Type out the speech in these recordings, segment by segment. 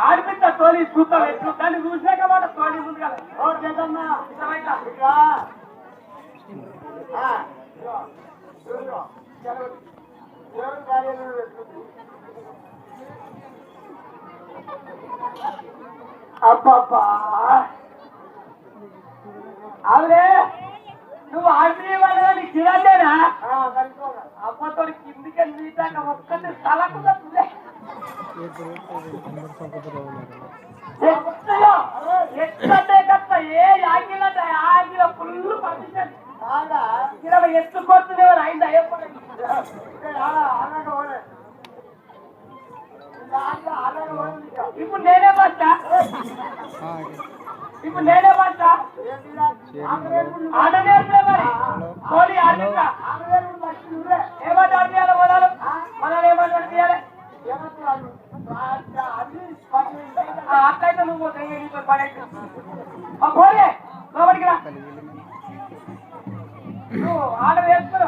ఆడబిడ్డ తోలి చూస్తాం ఎట్లు దాన్ని చూసాక మాట తోలి ముందుగా ఓకే అబ్బబ్బా అవులే నువ్వు ఆర్మీ వాళ్ళ నీకు తిరగలేనా అమ్మతో కిందికెళ్ళి ఒక్కటి తలకు ఎట్లంటే కట్ట ఏ ఆగిల ఆగిల ఫుల్ పర్మిషన్ ఇరవై ఎత్తు కొడుతుంది ఎవరు ఆయన ఇప్పుడు నేనే మాట్లా ఇప్పుడు నేనే మాట్లా అట్లయితే నువ్వు పడేట్టు పోలే లోపలికి రా నువ్వు ఆడ వేసుకో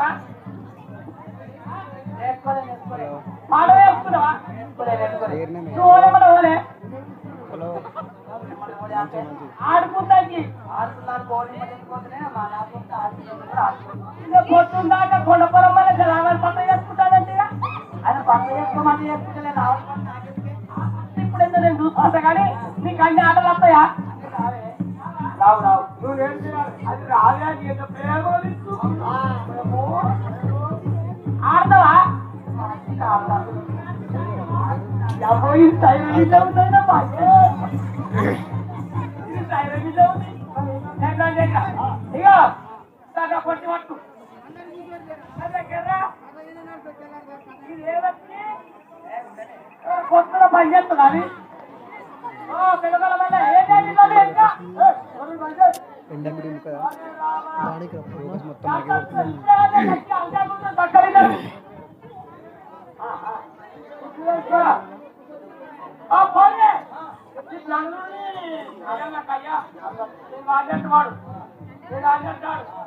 పొద్దుందాకా కొండపురం వల్ల రావాలి పక్క చేసుకుంటానంటే ఆయన పక్క చేసుకోమని చేసుకుంటే ఇప్పుడు ఎందుకు నేను చూసుకుంటా కానీ నీకు అన్ని ఆటలు వస్తాయా రావు రావు నువ్వు ఏం చేయాలి? అది రావే నీ యొక్క ప్రేమ నీకు. ఆ, ఆడతావా యాభై సైరన్ అవుతాయినా బాగా ఇది సైరన్ అవుతుంది జెండా కొట్టాగా కొట్టి పట్టు కొత్తలో పని చేస్తుంది అది పిల్లల వల్ల ఏంటంటే ఇంకా. ఎండమిడి దానికి రోజు మొత్తం కయ్యా వాడు. అంటాడు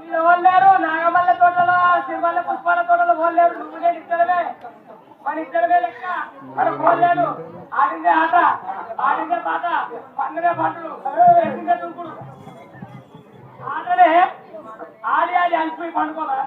మీరు వాళ్ళారు నాగమల్ల తోటలో సిరిమల్ల పుష్పాల తోటలో వాళ్ళారు నువ్వు నేను ఇద్దరమే మన ఇద్దరమే లెక్క. మన పోలేడు ఆడిందే ఆట. ఆడిందే పాట. పండుగ పంటలు. వేసిందే దుంకుడు. ఆటనే ఆడి ఆడి అనిపోయి పండుకోవాలా?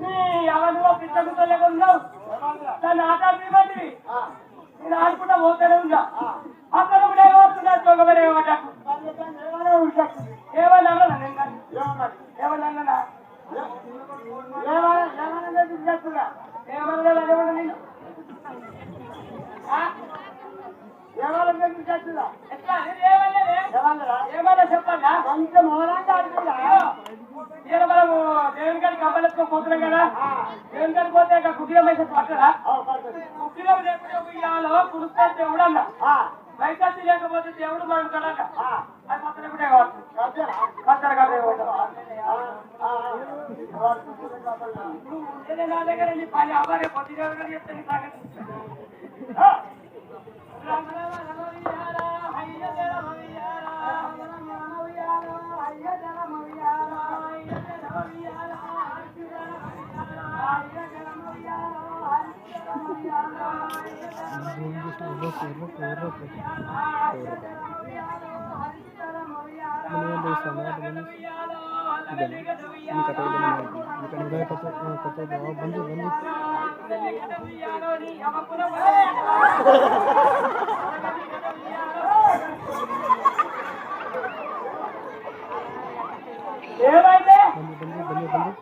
నీ ఎవరిలో పిచ్చగుతో లేకున్నావు దాన్ని ఆట ఆడిపోయి నేను ఆడుకుంటా పోతాడే ఉందా అందరూ కూడా ఏమవుతున్నారు తొగబడే ఏమంటారు ఏమన్నా ఏమన్నా ఏమన్నా ఏమన్నా నేను? దేవాలయం ఎట్లా? దేవాలయం చెప్పండి కొంచెం మోరాంగా అడిగిందా పోతున్నాం కదా. ఏం చనిపోతే ఇక కుటీరం అయితే పట్టరా కుటీరం లేకపోతే ఉయ్యాలో కుడిస్తే దేవుడు అన్న. వైకల్పి లేకపోతే దేవుడు మనం కడక. అది మొత్తం ఇప్పుడే కావచ్చు. ఇప్పుడు నా దగ్గర పని అవ్వాలి. పొద్దు చెప్తాను ಮನೆಯಲ್ಲಿ ಸಮಾಧಾನ ಇದನ್ನು ಈ ಕಥೆ ಇದನ್ನು ಮಾಡಿ ಮತ್ತು ಹೃದಯ ಕಥೆ ಕಥೆ ಬಂದು ಬಂದು ಬಂದು ಬಂದು ಬಂದು ಬಂದು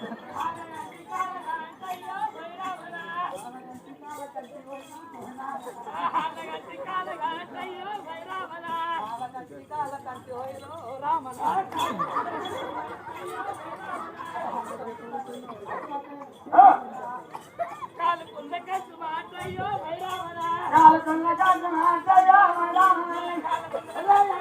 ఉయ్యాలో. అల్లం వెల్లిగడ్డ ఉయ్యాలో,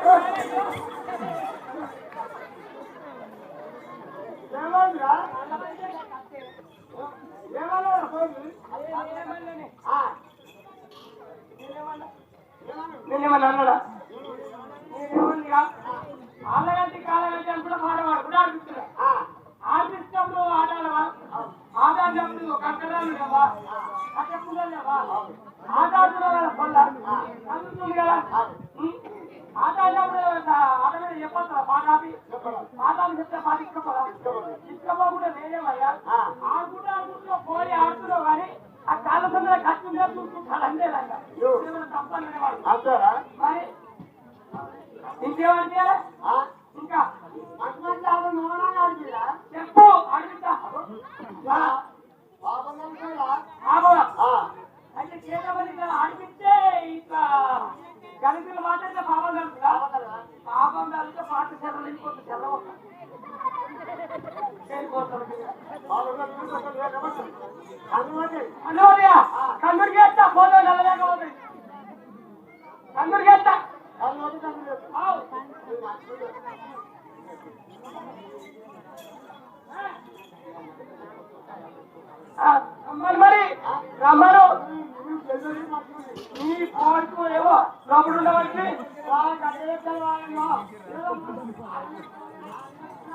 పాఠాలు చెప్తే పాట ఇసుకోపోదా ఇసుకోపోకుండా నేనేమయ్యా ఆడుకుంటూ ఆడుకుంటూ అనుమతియా కందుడికి వేస్తా ఫోటో నల్లలేకపోతుంది కందుడికి వేస్తా ఆవు. ఆ, రమ్మను మరి రమ్మను. నీ పోడుకు ఏవో లోపల ఉండవచ్చు రావచ్చు పలుకు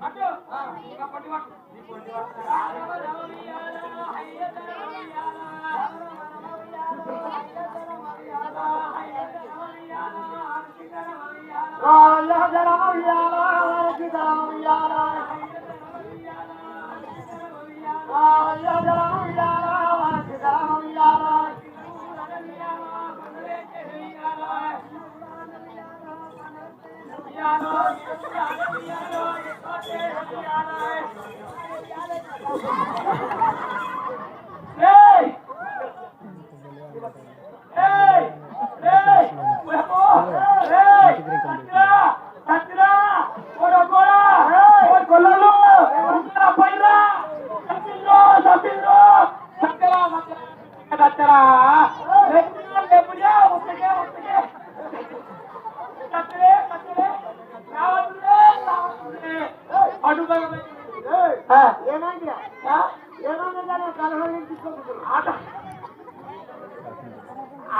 Yeah, ہاں yeah, پٹی واٹو یہ Thank you.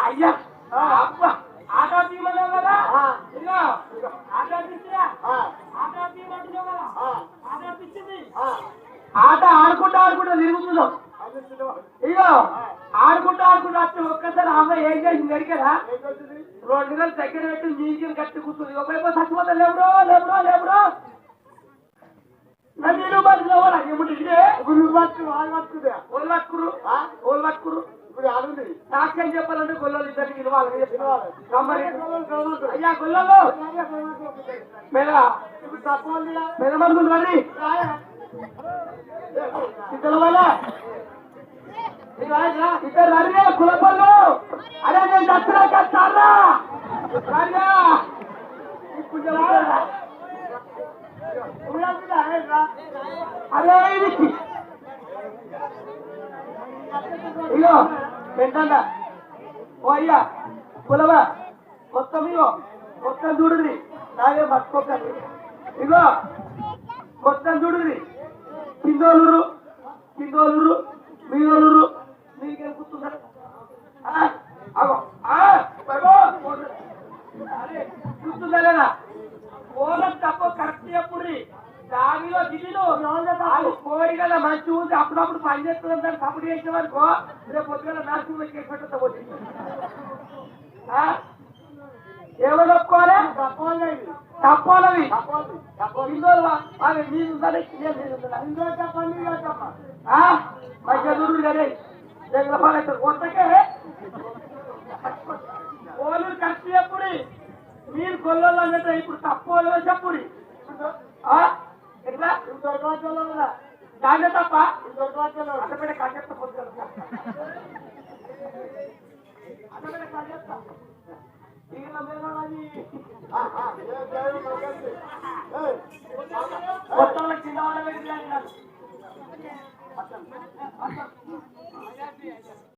అయ్యా ఆట తీయమన్నా కదా? ఆట తీసిరా? ఆట తీయమంటున్నావు కదా? ఆ, ఆట తీసింది? ఆ, ఆట ఆడుకుంటూ ఆడుకుంటూ తిరుగుతున్నాం? ఇదిగో ఆడుకుంటూ ఆడుకుంటూ వచ్చి ఒక్కసారి అమ్మ ఏం చేసింది? ఎరికరా? రెండు నెలలు దగ్గర పెట్టి నీకు కట్టి కూర్చుంది? ఒకవైపు చచ్చిపోతా లేబుడో లేబుడో లేబుడో బస్సులో ఇప్పుడు ఇదే? ఇప్పుడు నువ్వు పట్టుకుని వాళ్ళు పట్టుకుందా? ఒళ్ళక్కురు ఆ? ఒళ్ళక్కురు ఇప్పుడు ఆడుంది. సాక్ష్యం చెప్పాలంటే గొల్లలు ఇద్దరికి. గవర్నమెంట్ అయ్యా గొల్లలు మెల్ల ఇప్పుడు తప్పకుండా మెల్లమనుకుని రండి రాయా. ఇద్దరు వల్ల ఇద్దరు రండి కులపల్లు అరే నేను చారా రండి ఇప్పుడు? అరే ఇగో పెట్టండ ఓ అయ్యా కులవా మొత్తం ఇగో మొత్తం చూడుది. నాగే పట్టుకోకండి ఇగో మొత్తం చూడుది. కిందోలురు కిందోలురు మీదోలురు మీకేం గుర్తుందా? అగో గుర్తుందా తప్ప కరెక్ట్ చెప్పుర్రి దానిలో కోడి కదా మంచి ఉంది అప్పుడప్పుడు పని చేస్తుంది దాన్ని సపోర్ట్ చేసేవనుకో రేపు పొద్దున నాశనం వచ్చి పెట్టా పోతుంది ఏమని ఒప్పుకోవాలి తప్పవాలి తప్పాలవి? మంచిగా చూడు కానీ కొత్తకే ఓలు కరెక్ట్ చెప్పుడు మీరు కొల్లలు అన్నట్టు ఇప్పుడు తప్పు చెప్పుడు ఆ? ఎట్లా? ఇప్పుడు దొరకవచ్చలో కదా. దాన్ని తప్ప ఇప్పుడు దొరకవచ్చలో అన్నపేట కాజెత్త కాజెత్త కింద వాళ్ళ పెట్టి